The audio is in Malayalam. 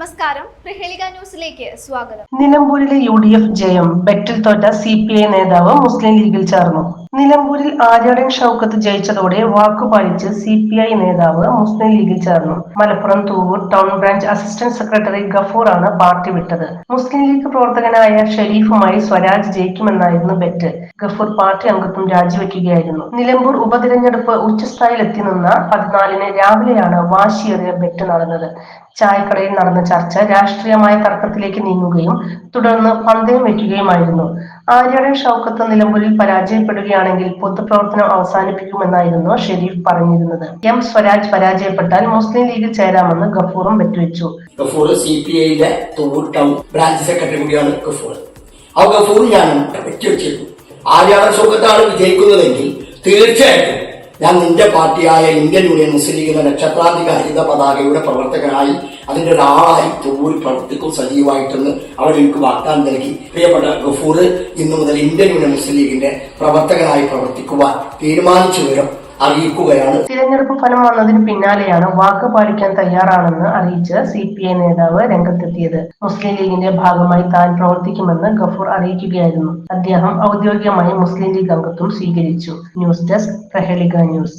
നമസ്കാരം. പ്രഹേളിക ന്യൂസിലേക്ക് സ്വാഗതം. നിലമ്പൂരിലെ യു ഡി എഫ് ജയം ബെറ്റിൽ തോറ്റ സി പി ഐ നേതാവ് മുസ്ലിം ലീഗിൽ ചേർന്നു. നിലമ്പൂരിൽ ആര്യാടൻ ഷൌക്കത്ത് ജയിച്ചതോടെ വാക്കുപാലിച്ച് സി പി ഐ നേതാവ് മുസ്ലിം ലീഗിൽ ചേർന്നു. Malappuram Thuvur town branch assistant secretary Gafoor ആണ് പാർട്ടി വിട്ടത്. മുസ്ലിം ലീഗ് പ്രവർത്തകനായ ഷെരീഫുമായി സ്വരാജ് ജയിക്കുമെന്നായിരുന്നു ബെറ്റ്. ഗഫൂർ പാർട്ടി അംഗത്വം രാജിവെക്കുകയായിരുന്നു. നിലമ്പൂർ ഉപതിരഞ്ഞെടുപ്പ് ഉച്ചസ്ഥായിലെത്തി നിന്ന പതിനാലിന് രാവിലെയാണ് വാശിയേറിയ ബെറ്റ് നടന്നത്. ചായക്കടയിൽ നടന്ന ചർച്ച രാഷ്ട്രീയമായ തർക്കത്തിലേക്ക് നീങ്ങുകയും തുടർന്ന് പന്തയം വെക്കുകയുമായിരുന്നു. ആര്യാടൻ ഷൗക്കത്ത് നിലമ്പൂരിൽ പരാജയപ്പെടുകയാണെങ്കിൽ പൊതുപ്രവർത്തനം അവസാനിപ്പിക്കുമെന്നായിരുന്നു ഷെരീഫ് പറഞ്ഞിരുന്നത്. എം സ്വരാജ് പരാജയപ്പെട്ടാൽ മുസ്ലിം ലീഗിൽ ചേരാമെന്ന് ഗഫൂറും വെറ്റുവെച്ചു ഗഫൂർ സി പി ഐയിലെ ബ്രാഞ്ച് സെക്രട്ടറി കൂടിയാണ് ഗഫൂർ ആ ഗഫൂർ ഞാൻ വെച്ചുവെച്ചിരുന്നു. ആര്യാട ഷൗക്കത്താണ് വിജയിക്കുന്നതെങ്കിൽ തീർച്ചയായിട്ടും ഞാൻ നിന്റെ പാർട്ടിയായ ഇന്ത്യൻ യൂണിയൻ മുസ്ലിം ലീഗിന്റെ നക്ഷത്രാധിക ഹരിത പതാകയുടെ പ്രവർത്തകനായി അതിന്റെ ഒരാളായി തൂവിൽ പ്രവർത്തിക്കും സജീവമായിട്ടെന്ന് അവർ എനിക്ക് വാഗ്ദാനം നൽകി. പ്രിയപ്പെട്ട ഗഫൂർ ഇന്നു മുതൽ ഇന്ത്യൻ യൂണിയൻ മുസ്ലിം ലീഗിന്റെ പ്രവർത്തകനായി പ്രവർത്തിക്കുവാൻ തീരുമാനിച്ചു വിവരം അറിയിക്കുകയാണ്. തിരഞ്ഞെടുപ്പ് ഫലം വന്നതിന് പിന്നാലെയാണ് വാക്ക് പാലിക്കാൻ തയ്യാറാണെന്ന് അറിയിച്ച് സി പി ഐ നേതാവ് രംഗത്തെത്തിയത്. മുസ്ലിം ലീഗിന്റെ ഭാഗമായി താൻ പ്രവർത്തിക്കുമെന്ന് ഗഫൂർ അറിയിക്കുകയായിരുന്നു. അദ്ദേഹം ഔദ്യോഗികമായി മുസ്ലിം ലീഗ് അംഗത്വം സ്വീകരിച്ചു. News desk Prahelika news.